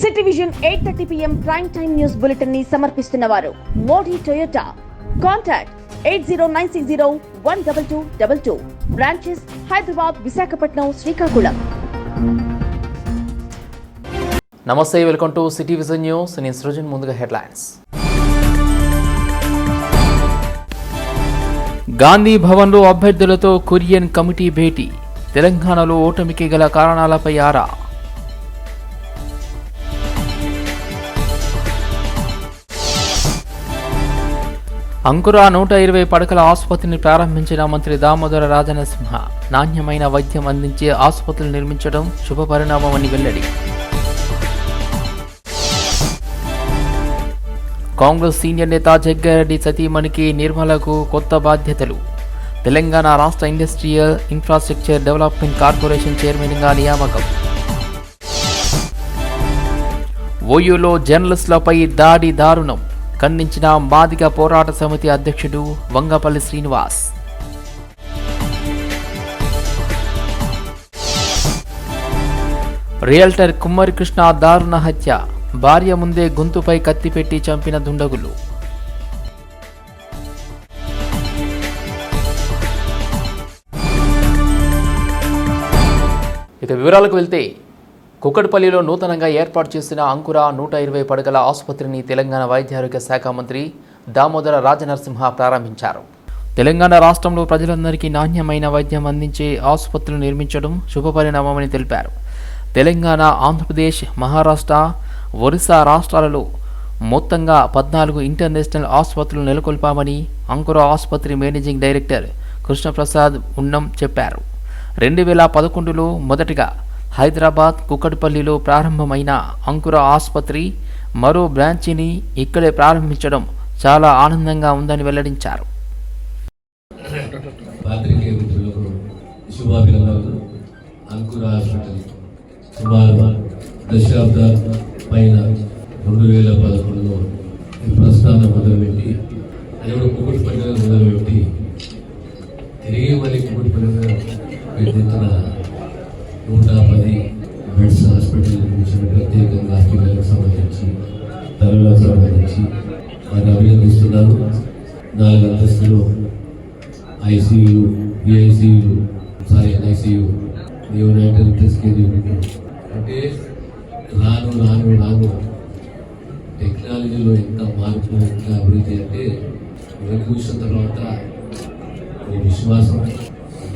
City vision eight thirty PM prime time news బులెటిన్ని సమర్పిస్తున్న వారు Modi Toyota. Contact eight zero nine six zero one double two double two. Branches Hyderabad Visakhapatnam Srikakulam. నమస్తే welcome to city vision news. నేను సృజన్ ముందుగా headlines. Gandhi భవన్లో అభ్యర్థులతో Korean committee భేటీ. తెలంగాణలో ఓటమికి గల కారణాలపై ఆరా. అంకుర నూట ఇరవై పడకల ఆసుపత్రిని ప్రారంభించిన మంత్రి దామోదర రాజనసింహ నాణ్యమైన వైద్యం అందించే ఆసుపత్రులు నిర్మించడం శుభ పరిణామమని వెల్లడి. కాంగ్రెస్ సీనియర్ నేత జగ్గారెడ్డి సతీమణికి నిర్మలకు కొత్త బాధ్యతలు. తెలంగాణ రాష్ట్ర ఇండస్ట్రియల్ ఇన్ఫ్రాస్ట్రక్చర్ డెవలప్మెంట్ కార్పొరేషన్ చైర్మన్గా నియామకం. ఓయూలో జర్నలిస్టులపై దాడి దారుణం. ఖండించిన మాదిగ పోరాట సమితి అధ్యక్షుడు వంగపల్లి శ్రీనివాస్. రియల్టర్ కుమ్మరి కృష్ణ దారుణ హత్య. భార్య ముందే గొంతుపై కత్తిపెట్టి చంపిన దుండగులు. ఇక వివరాలకు వెళ్తే కుక్కడపల్లిలో నూతనంగా ఏర్పాటు చేసిన అంకుర నూట ఇరవై పడగల ఆసుపత్రిని తెలంగాణ వైద్య ఆరోగ్య శాఖ మంత్రి దామోదర రాజనరసింహ ప్రారంభించారు. తెలంగాణ రాష్ట్రంలో ప్రజలందరికీ నాణ్యమైన వైద్యం అందించే ఆసుపత్రులు నిర్మించడం శుభపరిణామమని తెలిపారు. తెలంగాణ ఆంధ్రప్రదేశ్ మహారాష్ట్ర ఒరిస్సా రాష్ట్రాలలో మొత్తంగా పద్నాలుగు ఇంటర్నేషనల్ ఆసుపత్రులు నెలకొల్పామని అంకుర ఆసుపత్రి మేనేజింగ్ డైరెక్టర్ కృష్ణప్రసాద్ ఉన్నం చెప్పారు. రెండు వేల పదకొండులో మొదటగా హైదరాబాద్ కుక్కటిపల్లిలో ప్రారంభమైన అంకుర ఆసుపత్రి మరో బ్రాంచిని ఇక్కడే ప్రారంభించడం చాలా ఆనందంగా ఉందని వెల్లడించారు. అంకుర హాస్పిటల్ సుమారు పైన రెండు వేల పదకొండులో ఈ ప్రస్థానం మొదలుపెట్టి అది కూడా కుకుటి పండుగ మొదలుపెట్టి తిరిగి మళ్ళీ కుకుటి పండుగ పెద్దెత్తున నూట పది బెడ్స్ హాస్పిటల్ నిర్మించిన ప్రత్యేకంగా హాస్పిటల్కి సంబంధించి తరలకు సంబంధించి వారిని అభినందిస్తున్నాను నాలుగు అంతస్తులు ICU PICU sorry ICU united టెస్కేజ్ అంటే రాను రాను రాను టెక్నాలజీలో ఎంత మార్పు ఎంత అభివృద్ధి అంటే ఇవన్నీ చూసిన తర్వాత ఒక విశ్వాసం.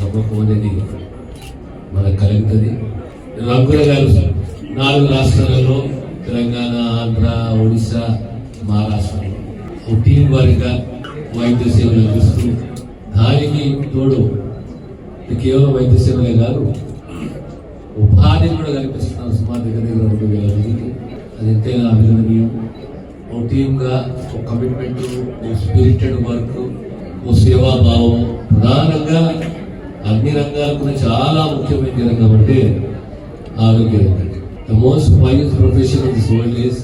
నమ్మకం అనేది మనకు కలుగుతుంది రంగుల గారు నాలుగు రాష్ట్రాలలో తెలంగాణ ఆంధ్ర ఒడిశా మహారాష్ట్రలో ఒక టీం వారిగా వైద్య సేవలు అందిస్తూ దానికి తోడు కేవలం వైద్య సేవలే కాదు ఉపాధి కూడా కల్పిస్తున్నాం సుమారు దగ్గర దగ్గర రెండు వేల మందికి. అది ఎంతైనా అభినందనీయం. ఒక టీమ్గా ఒక కమిట్మెంట్ ఓ స్పిరిటెడ్ వర్క్ ఓ సేవాభావం ప్రధానంగా అన్ని రంగాలకు చాలా ముఖ్యమైన రంగం అంటే ఆరోగ్య రంగం the most violence profession of this world is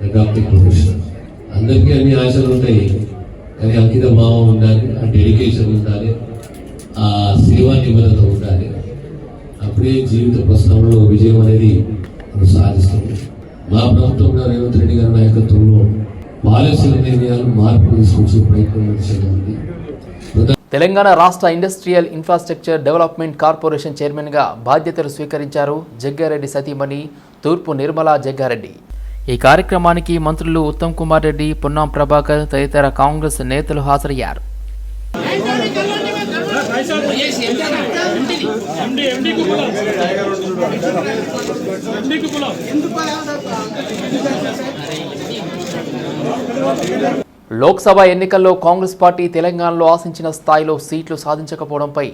the doctor profession అందరికీ అన్ని ఆశలు ఉంటాయి. కానీ అంకిత భావం ఉండాలి ఆ డెడికేషన్ ఉండాలి ఆ సేవా నిబద్ధత ఉండాలి. అప్పుడే జీవిత ప్రస్తావనలో విజయం అనేది మనం సాధిస్తుంది మా ప్రభుత్వంలో రేవంత్ రెడ్డి గారి నాయకత్వంలో పాలసీల నిర్ణయాలు మార్పులు తీసుకొచ్చే ప్రయత్నం దిశగా ఉంది తెలంగాణ రాష్ట్ర ఇండస్ట్రియల్ ఇన్ఫ్రాస్ట్రక్చర్ డెవలప్మెంట్ కార్పొరేషన్ చైర్మన్గా బాధ్యతలు స్వీకరించారు జగ్గారెడ్డి సతీమణి తూర్పు నిర్మలా జగ్గారెడ్డి. ఈ కార్యక్రమానికి మంత్రులు ఉత్తమ్ కుమార్ రెడ్డి పొన్నాం ప్రభాకర్ తదితర కాంగ్రెస్ నేతలు హాజరయ్యారు. లోక్సభ ఎన్నికల్లో కాంగ్రెస్ పార్టీ తెలంగాణలో ఆశించిన స్థాయిలో సీట్లు సాధించకపోవడంపై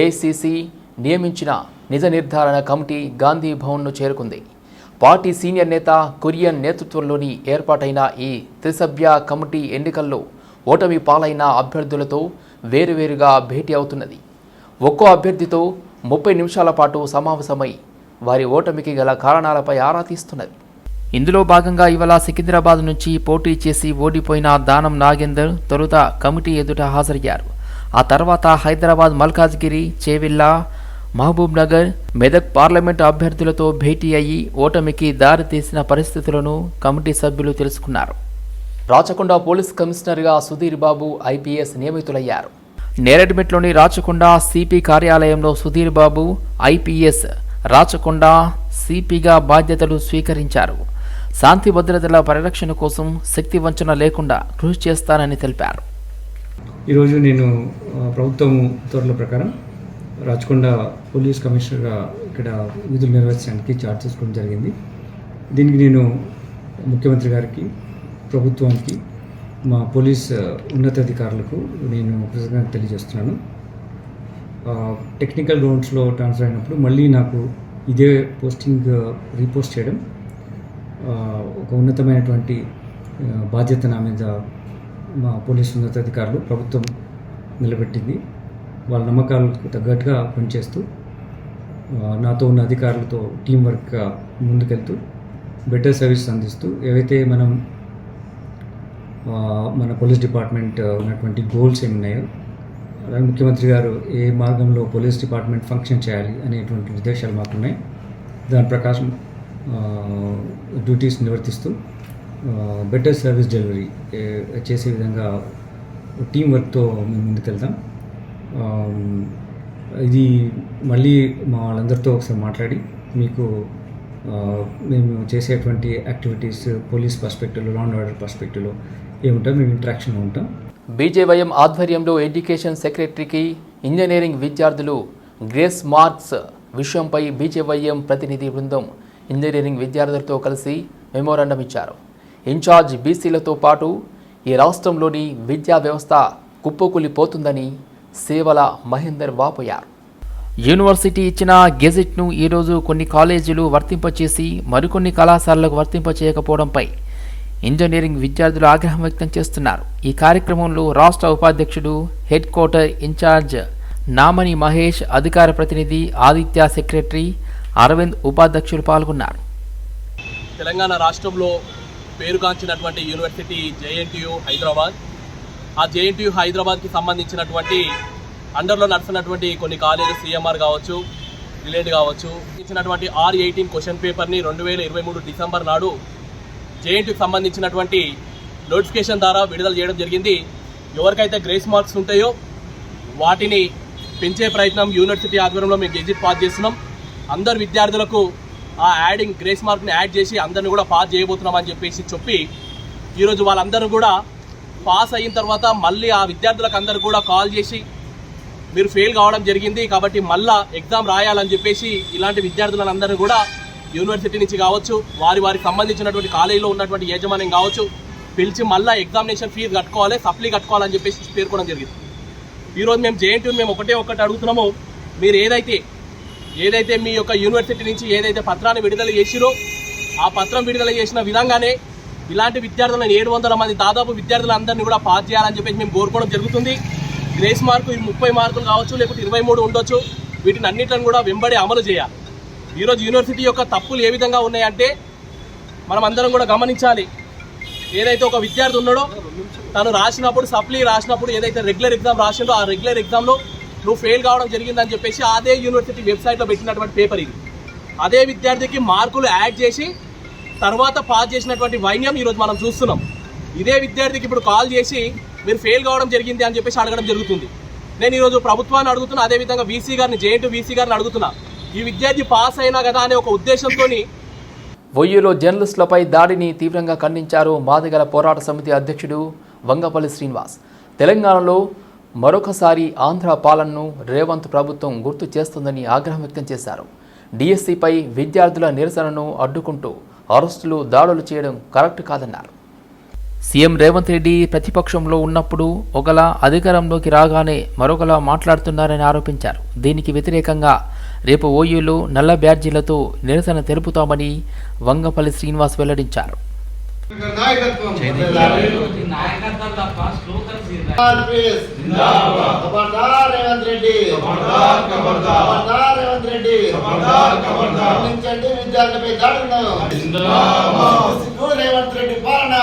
ఏఐసిసి నియమించిన నిజ నిర్ధారణ కమిటీ గాంధీ భవన్ను చేరుకుంది. పార్టీ సీనియర్ నేత కురియన్ నేతృత్వంలోని ఏర్పాటైన ఈ త్రిసభ్య కమిటీ ఎన్నికల్లో ఓటమి పాలైన అభ్యర్థులతో వేరువేరుగా భేటీ అవుతున్నది. ఒక్కో అభ్యర్థితో ముప్పై నిమిషాల పాటు సమావేశమై వారి ఓటమికి గల కారణాలపై ఆరా తీస్తున్నది. ఇందులో భాగంగా ఇవాళ సికింద్రాబాద్ నుంచి పోటీ చేసి ఓడిపోయిన దానం నాగేందర్ తొలుత కమిటీ ఎదుట హాజరయ్యారు. ఆ తర్వాత హైదరాబాద్ మల్కాజ్గిరి చేవిల్లా మహబూబ్ నగర్ మెదక్ పార్లమెంటు అభ్యర్థులతో భేటీ అయ్యి ఓటమికి దారితీసిన పరిస్థితులను కమిటీ సభ్యులు తెలుసుకున్నారు. రాచకొండ పోలీస్ కమిషనర్గా సుధీర్ బాబు ఐపీఎస్ నియమితులయ్యారు. నేరడిమెట్లోని రాచకొండ సిపి కార్యాలయంలో సుధీర్ బాబు ఐపీఎస్ రాచకొండ సిపిగా బాధ్యతలు స్వీకరించారు. శాంతి భద్రతల పరిరక్షణ కోసం శక్తి వంచన లేకుండా కృషి చేస్తానని తెలిపారు. ఈరోజు నేను ప్రభుత్వం ఉత్తర్వుల ప్రకారం రాచకొండ పోలీస్ కమిషనర్గా ఇక్కడ విధులు నిర్వహించడానికి చార్జ్ చేసుకోవడం జరిగింది. దీనికి నేను ముఖ్యమంత్రి గారికి ప్రభుత్వానికి మా పోలీస్ ఉన్నతాధికారులకు నేను కృతజ్ఞత తెలియజేస్తున్నాను. టెక్నికల్ గ్రౌండ్స్లో ట్రాన్స్ఫర్ అయినప్పుడు మళ్ళీ నాకు ఇదే పోస్టింగ్ రీపోస్ట్ చేయడం ఒక ఉన్నతమైనటువంటి బాధ్యత నా మీద మా పోలీసు ఉన్నతాధికారులు ప్రభుత్వం నిలబెట్టింది. వాళ్ళ నమ్మకాలకు తగ్గట్టుగా పనిచేస్తూ నాతో ఉన్న అధికారులతో టీం వర్క్గా ముందుకెళ్తూ బెటర్ సర్వీస్ అందిస్తూ ఏవైతే మనం మన పోలీస్ డిపార్ట్మెంట్ ఉన్నటువంటి గోల్స్ ఏమి ఉన్నాయో అలాగే ముఖ్యమంత్రి గారు ఏ మార్గంలో పోలీస్ డిపార్ట్మెంట్ ఫంక్షన్ చేయాలి అనేటువంటి నిర్దేశాలు మాకున్నాయి. దాని ప్రకారం డ్యూటీస్ నిర్వర్తిస్తూ బెటర్ సర్వీస్ డెలివరీ చేసే విధంగా టీం వర్క్తో మేము ముందుకెళ్తాం. ఇది మళ్ళీ మా వాళ్ళందరితో ఒకసారి మాట్లాడి మీకు మేము చేసేటువంటి యాక్టివిటీస్ పోలీస్ పర్స్పెక్టివ్లో లా అండ్ ఆర్డర్ పర్స్పెక్టివ్లో ఏముంటాం మేము ఇంట్రాక్షన్లో ఉంటాం. బీజేవైఎం ఆధ్వర్యంలో ఎడ్యుకేషన్ సెక్రటరీకి ఇంజనీరింగ్ విద్యార్థులు గ్రేస్ మార్క్స్ విషయంపై బీజేవైఎం ప్రతినిధి బృందం ఇంజనీరింగ్ విద్యార్థులతో కలిసి మెమోరాండం ఇచ్చారు. ఇన్ఛార్జ్ బీసీలతో పాటు ఈ రాష్ట్రంలోని విద్యా వ్యవస్థ కుప్పకూలిపోతుందని సేవల మహేందర్ వాపోయారు యూనివర్సిటీ ఇచ్చిన గెజెట్ను ఈరోజు కొన్ని కాలేజీలు వర్తింపచేసి మరికొన్ని కళాశాలలకు వర్తింపచేయకపోవడంపై ఇంజనీరింగ్ విద్యార్థులు ఆగ్రహం వ్యక్తం చేస్తున్నారు. ఈ కార్యక్రమంలో రాష్ట్ర ఉపాధ్యక్షుడు head quarter incharge Namani Mahesh అధికార ప్రతినిధి ఆదిత్య సెక్రటరీ అరవింద్ ఉపాధ్యక్షులు పాల్గొన్నారు. తెలంగాణ రాష్ట్రంలో పేరుగాంచినటువంటి యూనివర్సిటీ జేఎన్టీయు హైదరాబాద్. ఆ జేఎన్టీయు హైదరాబాద్కి సంబంధించినటువంటి అండర్లో నడుస్తున్నటువంటి కొన్ని కాలేజెస్ సిఎంఆర్ కావచ్చు రిలేట్ కావచ్చు ఇచ్చినటువంటి ఆర్ ఎయిటీన్ క్వశ్చన్ పేపర్ని రెండు వేల ఇరవై మూడు డిసెంబర్ నాడు జేఎన్టీకి సంబంధించినటువంటి నోటిఫికేషన్ ద్వారా విడుదల చేయడం జరిగింది. ఎవరికైతే గ్రేస్ మార్క్స్ ఉంటాయో వాటిని పెంచే ప్రయత్నం యూనివర్సిటీ ఆధ్వర్యంలో మేము గెజిట్ పాస్ చేస్తున్నాం. అందరు విద్యార్థులకు ఆ యాడింగ్ గ్రేస్ మార్క్ని యాడ్ చేసి అందరిని కూడా పాస్ చేయబోతున్నాం అని చెప్పేసి చెప్పి ఈరోజు వాళ్ళందరూ కూడా పాస్ అయిన తర్వాత మళ్ళీ ఆ విద్యార్థులకు అందరు కూడా కాల్ చేసి మీరు ఫెయిల్ కావడం జరిగింది కాబట్టి మళ్ళా ఎగ్జామ్ రాయాలని చెప్పేసి ఇలాంటి విద్యార్థులందరూ కూడా యూనివర్సిటీ నుంచి కావచ్చు వారి వారికి సంబంధించినటువంటి కాలేజీలో ఉన్నటువంటి యాజమాన్యం కావచ్చు పిలిచి మళ్ళీ ఎగ్జామినేషన్ ఫీజు కట్టుకోవాలి సప్లీ కట్టుకోవాలని చెప్పేసి పేర్కొనడం జరిగింది. ఈరోజు మేము జేఎన్టీని మేము ఒకటే ఒకటి అడుగుతున్నాము మీరు ఏదైతే ఏదైతే మీ యొక్క యూనివర్సిటీ నుంచి ఏదైతే పత్రాన్ని విడుదల చేసిరో ఆ పత్రం విడుదల చేసిన విధంగానే ఇలాంటి విద్యార్థులను ఏడు వందల మంది దాదాపు విద్యార్థులందరినీ కూడా పాస్ చేయాలని చెప్పేసి మేము కోరుకోవడం జరుగుతుంది. గ్రేస్ మార్కు ఈ ముప్పై మార్కులు కావచ్చు లేకపోతే ఇరవై మూడు ఉండొచ్చు. వీటిని అన్నింటిని కూడా వెంబడి అమలు చేయాలి. ఈరోజు యూనివర్సిటీ యొక్క తప్పులు ఏ విధంగా ఉన్నాయంటే మనం అందరం కూడా గమనించాలి. ఏదైతే ఒక విద్యార్థి ఉన్నాడో తను రాసినప్పుడు సప్లీ రాసినప్పుడు ఏదైతే రెగ్యులర్ ఎగ్జామ్ రాసిండో ఆ రెగ్యులర్ ఎగ్జామ్లో నువ్వు ఫెయిల్ కావడం జరిగిందని చెప్పేసి అదే యూనివర్సిటీ వెబ్సైట్లో పెట్టినటువంటి పేపర్ ఇది. అదే విద్యార్థికి మార్కులు యాడ్ చేసి తర్వాత పాస్ చేసినటువంటి వైన్యం ఈరోజు మనం చూస్తున్నాం. ఇదే విద్యార్థికి ఇప్పుడు కాల్ చేసి మీరు ఫెయిల్ కావడం జరిగింది అని చెప్పేసి అడగడం జరుగుతుంది. నేను ఈరోజు ప్రభుత్వాన్ని అడుగుతున్నా అదేవిధంగా వీసీ గారిని జేఎన్టీ వీసీ గారిని అడుగుతున్నా. ఈ విద్యార్థి పాస్ అయినా కదా అనే ఒక ఉద్దేశంతోని ఒయ్యూలో జర్నలిస్టులపై దాడిని తీవ్రంగా ఖండించారు మాదిగల పోరాట సమితి అధ్యక్షుడు వంగపల్లి శ్రీనివాస్. తెలంగాణలో మరొకసారి ఆంధ్ర పాలనను రేవంత్ ప్రభుత్వం గుర్తు చేస్తుందని ఆగ్రహం వ్యక్తం చేశారు. డిఎస్సిపై విద్యార్థుల నిరసనను అడ్డుకుంటూ అరెస్టులు దాడులు చేయడం కరెక్ట్ కాదన్నారు. సీఎం రేవంత్ రెడ్డి ప్రతిపక్షంలో ఉన్నప్పుడు ఒకలా అధికారంలోకి రాగానే మరొకలా మాట్లాడుతున్నారని ఆరోపించారు. దీనికి వ్యతిరేకంగా రేపు ఓయూలో నల్ల బ్యాడ్జీలతో నిరసన తెలుపుతామని వంగపల్లి శ్రీనివాస్ వెల్లడించారు. నాయకత్వం విద్యార్థులపై దాడులను రేవంత్ రెడ్డి. పాలన.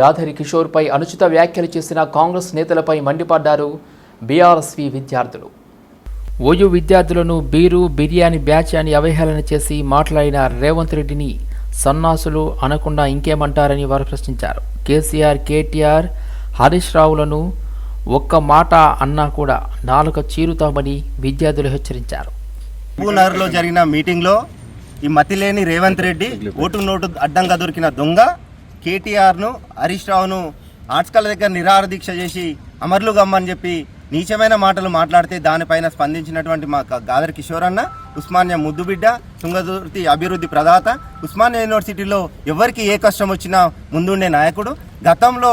గాధరి కిషోర్పై అనుచిత వ్యాఖ్యలు చేసిన కాంగ్రెస్ నేతలపై మండిపడ్డారు బీఆర్ఎస్వి విద్యార్థులు. ఓయూ విద్యార్థులను బీరు బిర్యానీ బ్యాచ్ అని అవహేళన చేసి మాట్లాడిన రేవంత్ రెడ్డిని సన్నాసులు అనకుండా ఇంకేమంటారని వారు ప్రశ్నించారు. కేసీఆర్ కేటీఆర్ హరీష్ రావులను ఒక్క మాట అన్నా కూడా నాలుక చీరుతామని విద్యార్థులు హెచ్చరించారు. లో జరిగిన మీటింగ్లో ఈ మతిలేని రేవంత్ రెడ్డి ఓటు నోటు అడ్డంగా దొరికిన దొంగ కేటీఆర్ను హరీష్ రావును ఆర్ట్స్కల్ దగ్గర నిరాహార దీక్ష చేసి అమర్లు గమ్మని చెప్పి నీచమైన మాటలు మాట్లాడితే దానిపైన స్పందించినటువంటి మా గాదర్ కిషోర్ అన్న ఉస్మానియా ముద్దుబిడ్డ తుంగదుర్తి అభివృద్ధి ప్రదాత ఉస్మానియా యూనివర్సిటీలో ఎవరికి ఏ కష్టం వచ్చినా ముందుండే నాయకుడు. గతంలో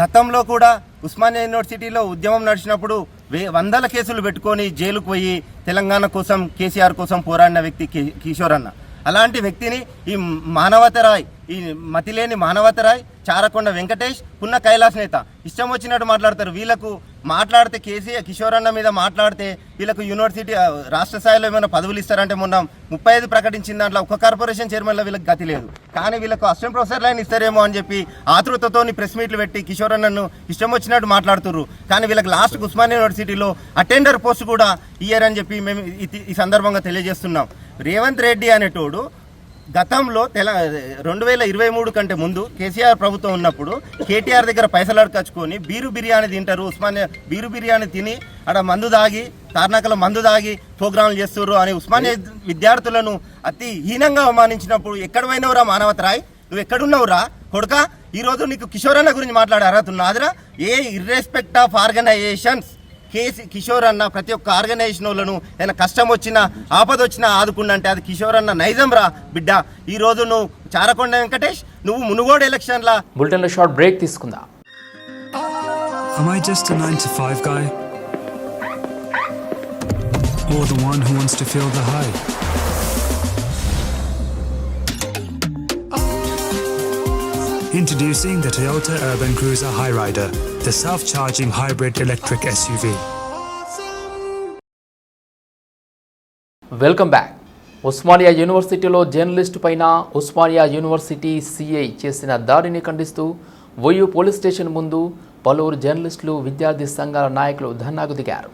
గతంలో కూడా ఉస్మానియా యూనివర్సిటీలో ఉద్యమం నడిచినప్పుడు వే వందల కేసులు పెట్టుకొని జైలుకు పోయి తెలంగాణ కోసం కేసీఆర్ కోసం పోరాడిన వ్యక్తి కి- కిషోర్ అన్న. అలాంటి వ్యక్తిని ఈ మానవతరాయ్ ఈ మతిలేని మానవతరాయ్ చారకొండ వెంకటేష్ పున్న కైలాస్ నేత. ఇష్టం వచ్చినట్టు మాట్లాడతారు. వీళ్ళకు మాట్లాడితే కేసీఆర్ కిషోర్ అన్న మీద మాట్లాడితే వీళ్ళకు యూనివర్సిటీ రాష్ట్ర స్థాయిలో ఏమైనా పదవులు ఇస్తారంటే మొన్న ముప్పై ఐదు ప్రకటించిన దాంట్లో ఒక కార్పొరేషన్ చైర్మన్లో వీళ్ళకి గతి లేదు. కానీ వీళ్ళకు అసిస్టెంట్ ప్రొఫెసర్ లైన్ ఇస్తారేమో అని చెప్పి ఆతృతతో ప్రెస్ మీట్లు పెట్టి కిషోర్ అన్నను ఇష్టం వచ్చినట్టు మాట్లాడుతుర్రు. కానీ వీళ్ళకి లాస్ట్ ఉస్మానియా యూనివర్సిటీలో అటెండర్ పోస్ట్ కూడా ఇయ్యారని అని చెప్పి మేము ఈ సందర్భంగా తెలియజేస్తున్నాం. రేవంత్ రెడ్డి అనేటోడు గతంలో తెల రెండు వేల ఇరవై మూడు కంటే ముందు కేసీఆర్ ప్రభుత్వం ఉన్నప్పుడు కేటీఆర్ దగ్గర పైసలు అడకచ్చుకొని బీరు బిర్యానీ తింటారు ఉస్మానియా బీరు బిర్యానీ తిని అక్కడ మందు దాగి తార్నాకలో మందు దాగి ప్రోగ్రాంలు చేస్తుర్రు అని ఉస్మానియా విద్యార్థులను అతి హీనంగా అవమానించినప్పుడు ఎక్కడ పోయినవురా మానవతరాయ్? నువ్వు ఎక్కడున్నావురా? కొడుక ఈరోజు నీకు కిషోరన్న గురించి మాట్లాడే అర్హత ఉన్నదిరా ఏ irrespect of organisations KC Kishore అన్న ప్రతి ఒక్క ఆర్గనైజేషన్ వాళ్ళను ఏదైనా కష్టం వచ్చినా ఆపద వచ్చినా ఆదుకుండంటే అది కిషోర్ అన్న నైజం రా బిడ్డ ఈ రోజు నువ్వు చారకొండ వెంకటేష్ నువ్వు మునుగోడు ఎలక్షన్ల బులెటిన్లో షార్ట్ బ్రేక్ తీసుకుందాం Am I just a 9 to 5 guy? Or the one who wants to feel the high? Introducing the Toyota Urban Cruiser Highrider, the self charging hybrid electric SUV. Welcome back Osmania యూనివర్సిటీలో journalist పైన Osmania university CI చేసిన దాడిని ఖండిస్తూ OU police station ముందు పలువురు జర్నలిస్టులు విద్యార్థి సంఘాల నాయకులు ధర్నాకు దిగారు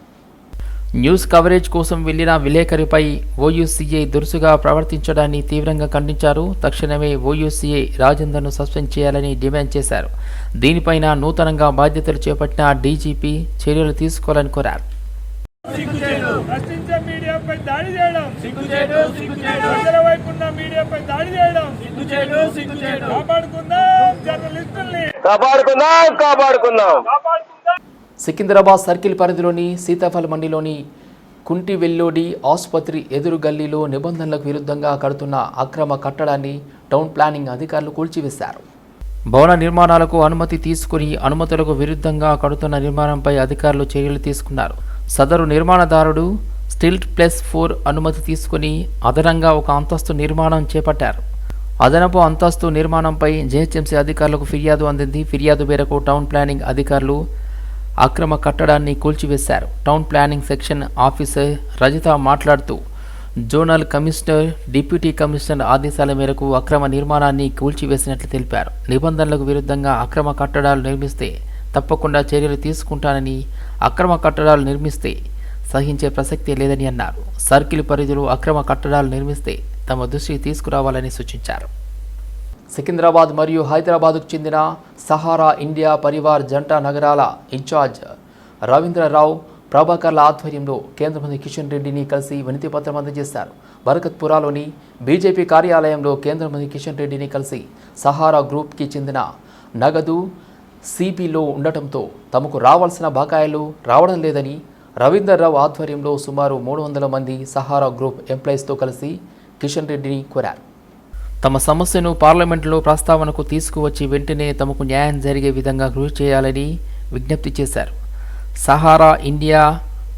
న్యూస్ కవరేజ్ కోసం వెళ్ళిన విలేకరిపై ఓయూసీఐ దురుసుగా ప్రవర్తించడాన్ని తీవ్రంగా ఖండించారు. తక్షణమే ఓయూసీఐ రాజేందర్ను సస్పెండ్ చేయాలని డిమాండ్ చేశారు. దీనిపైన నూతనంగా బాధ్యతలు చేపట్టిన డీజీపీ చర్యలు తీసుకోవాలని కోరారు. కాపాడుకుందాం కాపాడుకుందాం. సికింద్రాబాద్ సర్కిల్ పరిధిలోని సీతాఫల్ మండిలోని కుంటి వెల్లోడి ఆసుపత్రి ఎదురు గల్లీలో నిబంధనలకు విరుద్ధంగా కడుతున్న అక్రమ కట్టడాన్ని టౌన్ ప్లానింగ్ అధికారులు కూల్చివేశారు. భవన నిర్మాణాలకు అనుమతి తీసుకుని అనుమతులకు విరుద్ధంగా కడుతున్న నిర్మాణంపై అధికారులు చర్యలు తీసుకున్నారు. సదరు నిర్మాణదారుడు స్టిల్ట్ ప్లస్ ఫోర్ అనుమతి తీసుకుని అదనంగా ఒక అంతస్తు నిర్మాణం చేపట్టారు. అదనపు అంతస్తు నిర్మాణంపై జేహెచ్ఎంసీ అధికారులకు ఫిర్యాదు అందింది. ఫిర్యాదు మేరకు టౌన్ ప్లానింగ్ అధికారులు అక్రమ కట్టడాన్ని కూల్చివేశారు. Town planning section officer Rajitha మాట్లాడుతూ జోనల్ కమిషనర్ డిప్యూటీ కమిషనర్ ఆదేశాల మేరకు అక్రమ నిర్మాణాన్ని కూల్చివేసినట్లు తెలిపారు. నిబంధనలకు విరుద్ధంగా అక్రమ కట్టడాలు నిర్మిస్తే తప్పకుండా చర్యలు తీసుకుంటానని అక్రమ కట్టడాలు నిర్మిస్తే సహించే ప్రసక్తే లేదని అన్నారు. సర్కిల్ పరిధిలో అక్రమ కట్టడాలు నిర్మిస్తే తమ దృష్టికి తీసుకురావాలని సూచించారు. సికింద్రాబాద్ మరియు హైదరాబాద్కు చెందిన సహారా ఇండియా పరివార్ జంట నగరాల ఇన్ఛార్జ్ రవీంద్రరావు ప్రభాకర్ల ఆధ్వర్యంలో కేంద్ర మంత్రి కిషన్ రెడ్డిని కలిసి వినతి పత్రం అందజేశారు. బరకత్పురాలోని బీజేపీ కార్యాలయంలో కేంద్ర మంత్రి కిషన్ రెడ్డిని కలిసి సహారా గ్రూప్కి చెందిన నగదు సిపిలో ఉండటంతో తమకు రావాల్సిన బకాయిలు రావడం లేదని రవీందర్రావు ఆధ్వర్యంలో సుమారు మూడు వందల మంది సహారా గ్రూప్ ఎంప్లాయీస్తో కలిసి కిషన్ రెడ్డిని కోరారు. తమ సమస్యను పార్లమెంట్లో ప్రస్తావనకు తీసుకువచ్చి వెంటనే తమకు న్యాయం జరిగే విధంగా కృషి చేయాలని విజ్ఞప్తి చేశారు. సహారా ఇండియా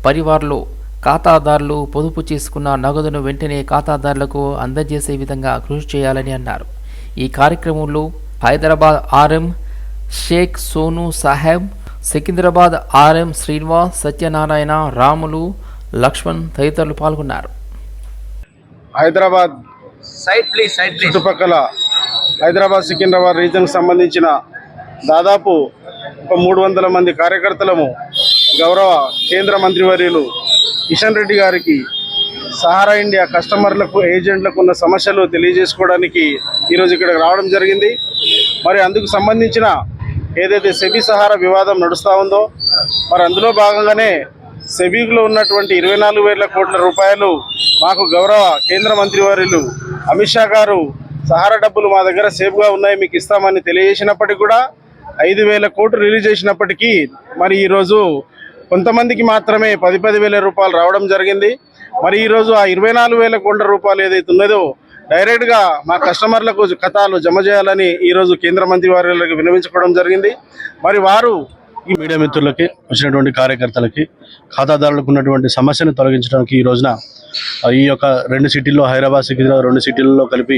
పరివార్లో ఖాతాదారులు పొదుపు చేసుకున్న నగదును వెంటనే ఖాతాదారులకు అందజేసే విధంగా కృషి చేయాలని అన్నారు. ఈ కార్యక్రమంలో హైదరాబాద్ ఆర్ఎం షేక్ సోను సాహెబ్ సికింద్రాబాద్ ఆర్ఎం శ్రీనివాస్ సత్యనారాయణ రాములు లక్ష్మణ్ తదితరులు పాల్గొన్నారు. హైదరాబాద్ చుట్టుపక్కల హైదరాబాద్ సికింద్రాబాద్ రీజన్కి సంబంధించిన దాదాపు ఒక మూడు వందల మంది కార్యకర్తలము గౌరవ కేంద్ర మంత్రివర్యులు కిషన్ రెడ్డి గారికి సహారా ఇండియా కస్టమర్లకు ఏజెంట్లకు ఉన్న సమస్యలు తెలియజేసుకోవడానికి ఈరోజు ఇక్కడికి రావడం జరిగింది. మరి అందుకు సంబంధించిన ఏదైతే సెబీ సహారా వివాదం నడుస్తూ ఉందో మరి అందులో భాగంగానే సెబీలో ఉన్నటువంటి ఇరవై నాలుగు వేల కోట్ల రూపాయలు మాకు గౌరవ కేంద్ర మంత్రివర్యులు అమిత్ షా గారు సహారా డబ్బులు మా దగ్గర సేఫ్గా ఉన్నాయి మీకు ఇస్తామని తెలియజేసినప్పటికీ కూడా ఐదు వేల కోట్లు రిలీజ్ చేసినప్పటికీ మరి ఈరోజు కొంతమందికి మాత్రమే పది పది వేల రూపాయలు రావడం జరిగింది. మరి ఈరోజు ఆ ఇరవై నాలుగు వేల కోట్ల రూపాయలు ఏదైతే ఉన్నదో డైరెక్ట్గా మా కస్టమర్లకు ఖాతాలు జమ చేయాలని ఈరోజు కేంద్ర మంత్రి వారికి వినిపించుకోవడం జరిగింది. మరి వారు ఈ మీడియా మిత్రులకి వచ్చినటువంటి కార్యకర్తలకి ఖాతాదారులకు ఉన్నటువంటి సమస్యను తొలగించడానికి ఈ రోజున ఈ యొక్క రెండు సిటీల్లో హైదరాబాద్ సికింద్రాబాద్ రెండు సిటీల్లో కలిపి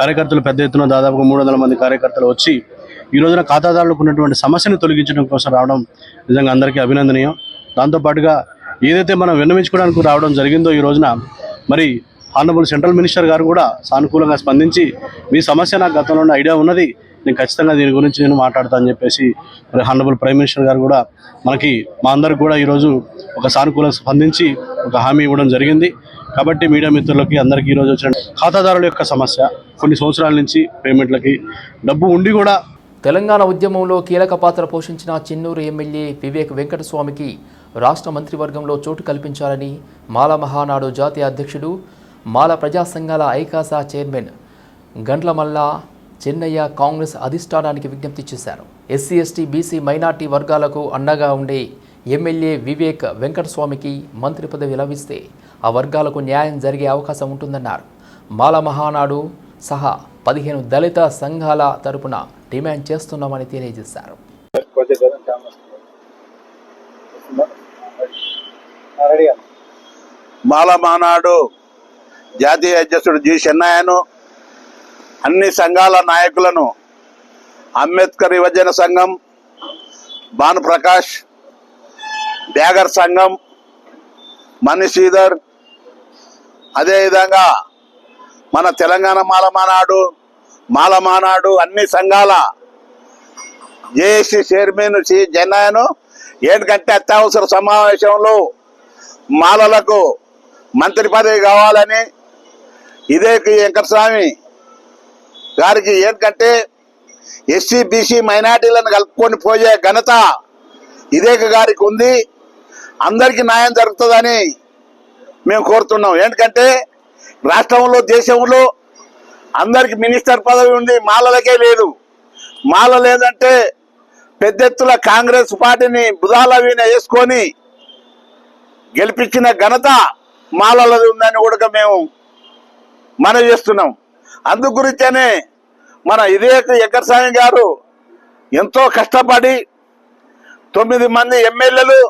కార్యకర్తలు పెద్ద ఎత్తున దాదాపుగా మూడు వందల మంది కార్యకర్తలు వచ్చి ఈ రోజున ఖాతాదారులకు ఉన్నటువంటి సమస్యను తొలగించడం కోసం రావడం నిజంగా అందరికీ అభినందనీయం. దాంతోపాటుగా ఏదైతే మనం విన్నవించుకోవడానికి రావడం జరిగిందో ఈ రోజున మరి ఆనరబుల్ సెంట్రల్ మినిస్టర్ గారు కూడా సానుకూలంగా స్పందించి మీ సమస్య నాకు గతంలో ఉన్న ఐడియా ఉన్నది. నేను ఖచ్చితంగా దీని గురించి నేను మాట్లాడతా అని చెప్పేసి మరి హండబుల్ ప్రైమ్ మినిస్టర్ గారు కూడా మనకి మా అందరికి కూడా ఈరోజు ఒక సానుకూలంగా స్పందించి ఒక హామీ ఇవ్వడం జరిగింది. కాబట్టి మీడియా మిత్రులకి అందరికీ ఈరోజు వచ్చిన ఖాతాదారుల యొక్క సమస్య కొన్ని సంవత్సరాల నుంచి పేమెంట్లకి డబ్బు ఉండి కూడా తెలంగాణ ఉద్యమంలో కీలక పాత్ర పోషించిన చెన్నూరు ఎమ్మెల్యే వివేక్ వెంకటస్వామికి రాష్ట్ర మంత్రివర్గంలో చోటు కల్పించాలని మాల మహానాడు జాతీయ అధ్యక్షుడు మాల ప్రజా సంఘాల ఐకాసా చైర్మన్ గండ్లమల్ల చెన్నయ్య కాంగ్రెస్ అధిష్టానానికి విజ్ఞప్తి చేశారు. ఎస్సీ ఎస్టీ బీసీ మైనార్టీ వర్గాలకు అండగా ఉండే ఎమ్మెల్యే వివేక్ వెంకటస్వామికి మంత్రి పదవి లభిస్తే ఆ వర్గాలకు న్యాయం జరిగే అవకాశం ఉంటుందన్నారు. మాల మహానాడు సహా పదిహేను దళిత సంఘాల తరపున డిమాండ్ చేస్తున్నామని తెలియజేశారు. మాల మానాడు జాతీయ అధ్యక్షుడు జి. చెన్నయ్యను అన్ని సంఘాల నాయకులను అంబేద్కర్ యువజన సంఘం భానుప్రకాష్ బ్యాగర్ సంఘం మణిశ్రీధర్ అదేవిధంగా మన తెలంగాణ మాల మానాడు మాల మానాడు అన్ని సంఘాల జేఏసీ చైర్మన్ సి జన్నయ్యను ఏంటంటే అత్యవసర సమావేశంలో మాలలకు మంత్రి పదవి కావాలని ఇదే వెంకటస్వామి గారికి ఏంటంటే ఎస్సీ బీసీ మైనార్టీలను కలుపుకొని పోయే ఘనత ఇదే గారికి ఉంది. అందరికీ న్యాయం జరుగుతుందని మేము కోరుతున్నాం. ఎందుకంటే రాష్ట్రంలో దేశంలో అందరికి మినిస్టర్ పదవి ఉంది మాలలకే లేదు. మాల లేదంటే పెద్ద ఎత్తుల కాంగ్రెస్ పార్టీని బుధాల వీణ వేసుకొని గెలిపించిన ఘనత మాలలది ఉందని కూడా మేము మనవి చేస్తున్నాం. అందు గురించనే మన ఇదే ఎక్కరస్వామి గారు? ఎంతో కష్టపడి తొమ్మిది మంది ఎమ్మెల్యేలు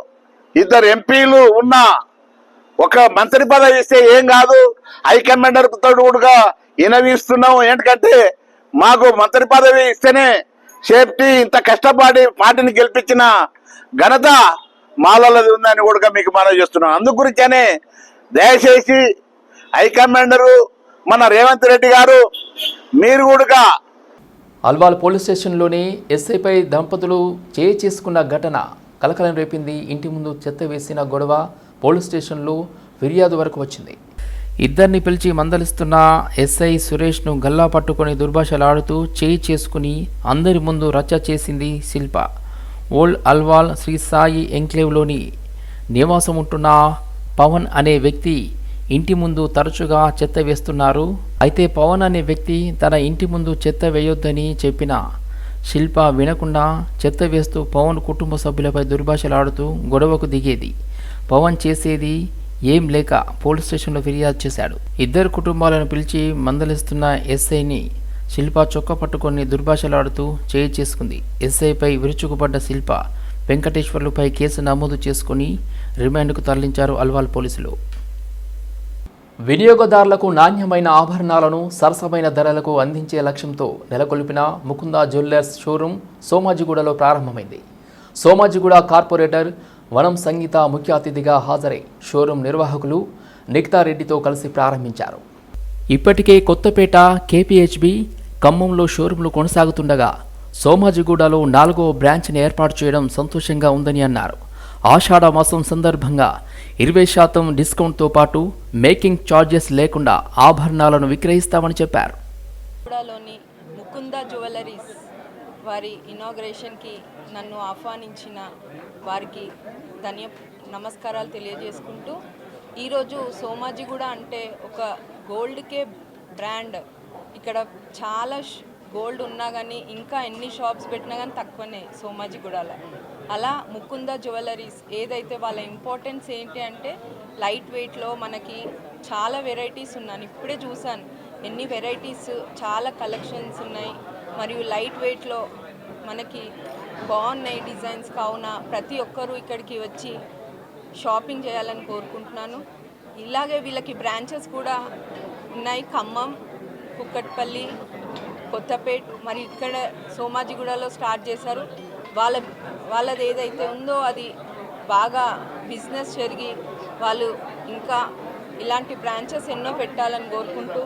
ఇద్దరు ఎంపీలు ఉన్న ఒక మంత్రి పదవి ఇస్తే ఏం కాదు? హైకమాండర్ తోడు కూడా వినవిస్తున్నాం ఏంటంటే మాకు మంత్రి పదవి ఇస్తేనే సేఫ్టీ ఇంత కష్టపడి పార్టీని గెలిపించిన ఘనత మాలలది ఉందని కూడా మీకు మనం చేస్తున్నాం. అందు గురించనే దయచేసి హైకమాండరు మన రేవంత్ రెడ్డి గారు మీరు కూడా అల్వాల్ పోలీస్ స్టేషన్లోని ఎస్ఐపై దంపతులు చేయి చేసుకున్న ఘటన కలకలం రేపింది. ఇంటి ముందు చెత్త వేసిన గొడవ పోలీస్ స్టేషన్లో ఫిర్యాదు వరకు వచ్చింది. ఇద్దరిని పిలిచి మందలిస్తున్న ఎస్ఐ సురేష్ను గల్లా పట్టుకొని దుర్భాషలాడుతూ చేయి చేసుకుని అందరి ముందు రచ్చ చేసింది శిల్ప. ఓల్డ్ అల్వాల్ శ్రీ సాయి ఎంక్లేవ్లోని నివాసం ఉంటున్న పవన్ అనే వ్యక్తి ఇంటి ముందు తరచుగా చెత్త వేస్తున్నారు. అయితే పవన్ అనే వ్యక్తి తన ఇంటి ముందు చెత్త వేయొద్దని చెప్పిన శిల్ప వినకుండా చెత్త వేస్తూ పవన్ కుటుంబ సభ్యులపై దుర్భాషలాడుతూ గొడవకు దిగేది. పవన్ చేసేది ఏం లేక పోలీస్ స్టేషన్లో ఫిర్యాదు చేశాడు. ఇద్దరు కుటుంబాలను పిలిచి మందలిస్తున్న ఎస్ఐని శిల్ప చొక్క పట్టుకొని దుర్భాషలాడుతూ చేయి చేసుకుంది. ఎస్ఐపై విరుచుకుపడ్డ శిల్ప వెంకటేశ్వర్లపై కేసు నమోదు చేసుకుని రిమాండ్కు తరలించారు అల్వాల్ పోలీసులు. వినియోగదారులకు నాణ్యమైన ఆభరణాలను సరసమైన ధరలకు అందించే లక్ష్యంతో నెలకొల్పిన ముకుంద జ్యువెల్లర్స్ షోరూం సోమాజిగూడలో ప్రారంభమైంది. సోమాజిగూడ కార్పొరేటర్ వనం సంగీత ముఖ్య అతిథిగా హాజరై షోరూం నిర్వాహకులు నిఖితారెడ్డితో కలిసి ప్రారంభించారు. ఇప్పటికే కొత్తపేట కేపీహెచ్బి ఖమ్మంలో షోరూంలు కొనసాగుతుండగా సోమాజిగూడలో నాలుగో బ్రాంచ్ని ఏర్పాటు చేయడం సంతోషంగా ఉందని అన్నారు. ఆషాఢ మాసం సందర్భంగా ఇరవై శాతం డిస్కౌంట్తో పాటు మేకింగ్ ఛార్జెస్ లేకుండా ఆభరణాలను విక్రయిస్తామని చెప్పారు. ముకుంద జ్యువెలరీస్ వారి ఇనాగ్రేషన్కి నన్ను ఆహ్వానించిన వారికి ధన్య నమస్కారాలు తెలియజేసుకుంటూ ఈరోజు సోమాజిగూడ అంటే ఒక గోల్డ్కే బ్రాండ్. ఇక్కడ చాలా గోల్డ్ ఉన్నా కానీ ఇంకా ఎన్ని షాప్స్ పెట్టినా కానీ తక్కువనే సోమాజిగూడలో అలా ముకుంద జ్యువెలరీస్ ఏదైతే వాళ్ళ ఇంపార్టెన్స్ ఏంటి అంటే లైట్ వెయిట్లో మనకి చాలా వెరైటీస్ ఉన్నాను. ఇప్పుడే చూశాను. ఎన్ని వెరైటీస్ చాలా కలెక్షన్స్ ఉన్నాయి. మరియు లైట్ వెయిట్లో మనకి బాగున్నాయి డిజైన్స్. కావున ప్రతి ఒక్కరూ ఇక్కడికి వచ్చి షాపింగ్ చేయాలని కోరుకుంటున్నాను. ఇలాగే వీళ్ళకి బ్రాంచెస్ కూడా ఉన్నాయి. ఖమ్మం కుక్కట్పల్లి కొత్తపేట్ మరి ఇక్కడ సోమాజిగూడలో స్టార్ట్ చేశారు. వాళ్ళ వాళ్ళది ఏదైతే ఉందో అది బాగా బిజినెస్ జరిగి వాళ్ళు ఇంకా ఇలాంటి బ్రాంచెస్ ఎన్నో పెట్టాలని కోరుకుంటూ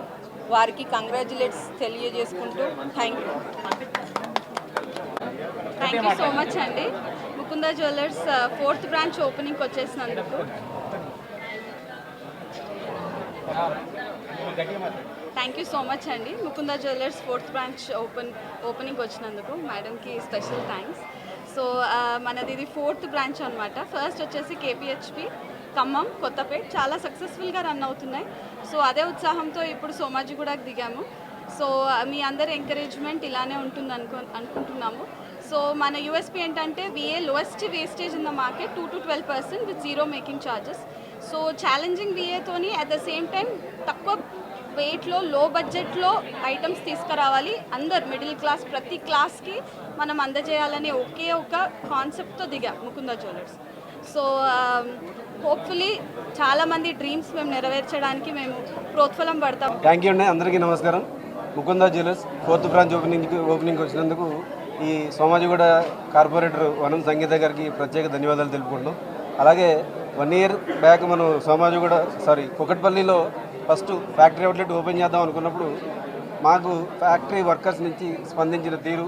వారికి కంగ్రాచులేట్స్ తెలియజేసుకుంటూ thank you. Thank you so much అండి. Mukunda jewellers fourth branch opening వచ్చేసినందుకు. Thank you so much అండి. Mukunda jewellers fourth branch open opening వచ్చినందుకు మేడంకి స్పెషల్ థ్యాంక్స్. సో మనది ఇది ఫోర్త్ బ్రాంచ్ అనమాట ఫస్ట్ వచ్చేసి కేపీహెచ్పి ఖమ్మం కొత్తపేట్ చాలా సక్సెస్ఫుల్గా రన్ అవుతున్నాయి. సో అదే ఉత్సాహంతో ఇప్పుడు సోమాజీ కూడా దిగాము. సో మీ అందరి ఎంకరేజ్మెంట్ ఇలానే ఉంటుంది అనుకో అనుకుంటున్నాము. సో మన యూఎస్పీ ఏంటంటే VA lowest wastage in the market two to twelve percent with zero making charges so challenging విఏతోని at the same time తక్కువ వెయిట్లో లో బడ్జెట్లో ఐటమ్స్ తీసుకురావాలి. అందరు మిడిల్ క్లాస్ ప్రతి క్లాస్కి మనం అందజేయాలనే ఒకే ఒక కాన్సెప్ట్తో దిగాం ముకుంద జ్యువెలర్స్. సో హోప్ఫుల్లీ చాలామంది డ్రీమ్స్ మేము నెరవేర్చడానికి మేము ప్రోత్ఫలం పడతాం. థ్యాంక్ యూ అండి. అందరికీ నమస్కారం. Mukunda jewellers fourth branch opening opening వచ్చినందుకు ఈ సోమాజిగూడ కార్పొరేటర్ వనం సంగీత గారికి ప్రత్యేక ధన్యవాదాలు తెలుపుకుంటున్నాం అలాగే వన్ ఇయర్ బ్యాక్ మనం సోమాజిగూడ సారీ కుకట్పల్లిలో ఫస్ట్ ఫ్యాక్టరీ అవుట్లెట్ ఓపెన్ చేద్దాం అనుకున్నప్పుడు మాకు ఫ్యాక్టరీ వర్కర్స్ నుంచి స్పందించిన తీరు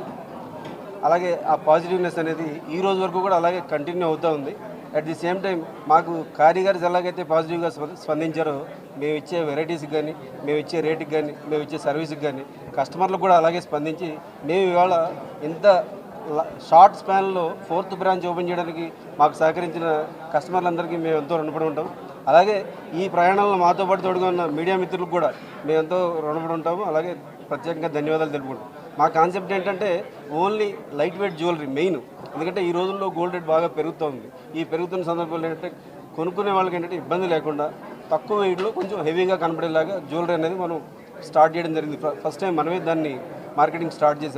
అలాగే ఆ పాజిటివ్నెస్ అనేది ఈ రోజు వరకు కూడా అలాగే కంటిన్యూ అవుతూ ఉంది. అట్ ది సేమ్ టైం మాకు కారిగార్స్ ఎలాగైతే పాజిటివ్గా స్ప- స్పందించారో మేము ఇచ్చే వెరైటీస్కి కానీ మేము ఇచ్చే రేటుకి కానీ మేము ఇచ్చే సర్వీస్కి కానీ కస్టమర్లు కూడా అలాగే స్పందించి మేము ఇవాళ ఇంత షార్ట్ స్పాన్లో ఫోర్త్ బ్రాంచ్ ఓపెన్ చేయడానికి మాకు సహకరించిన కస్టమర్లందరికీ మేము ఎంతో రుణపడి ఉంటాం. అలాగే ఈ ప్రయాణంలో మాతో పాటు తోడుగా ఉన్న మీడియా మిత్రులకు కూడా మేము ఎంతో రుణపడి ఉంటాము. అలాగే ప్రత్యేకంగా ధన్యవాదాలు తెలుపుకుంటాం మా కాన్సెప్ట్ ఏంటంటే only light weight jewellery main. ఎందుకంటే ఈ రోజుల్లో గోల్డ్ రేట్ బాగా పెరుగుతోంది. ఈ పెరుగుతున్న సందర్భంలో ఏంటంటే కొనుక్కునే వాళ్ళకి ఏంటంటే ఇబ్బంది లేకుండా తక్కువ వెయిట్లో కొంచెం హెవీగా కనపడేలాగా జ్యువెలరీ అనేది మనం స్టార్ట్ చేయడం జరిగింది. ఫస్ట్ టైం మనమే దాన్ని మార్కెటింగ్ స్టార్ట్ చేసాం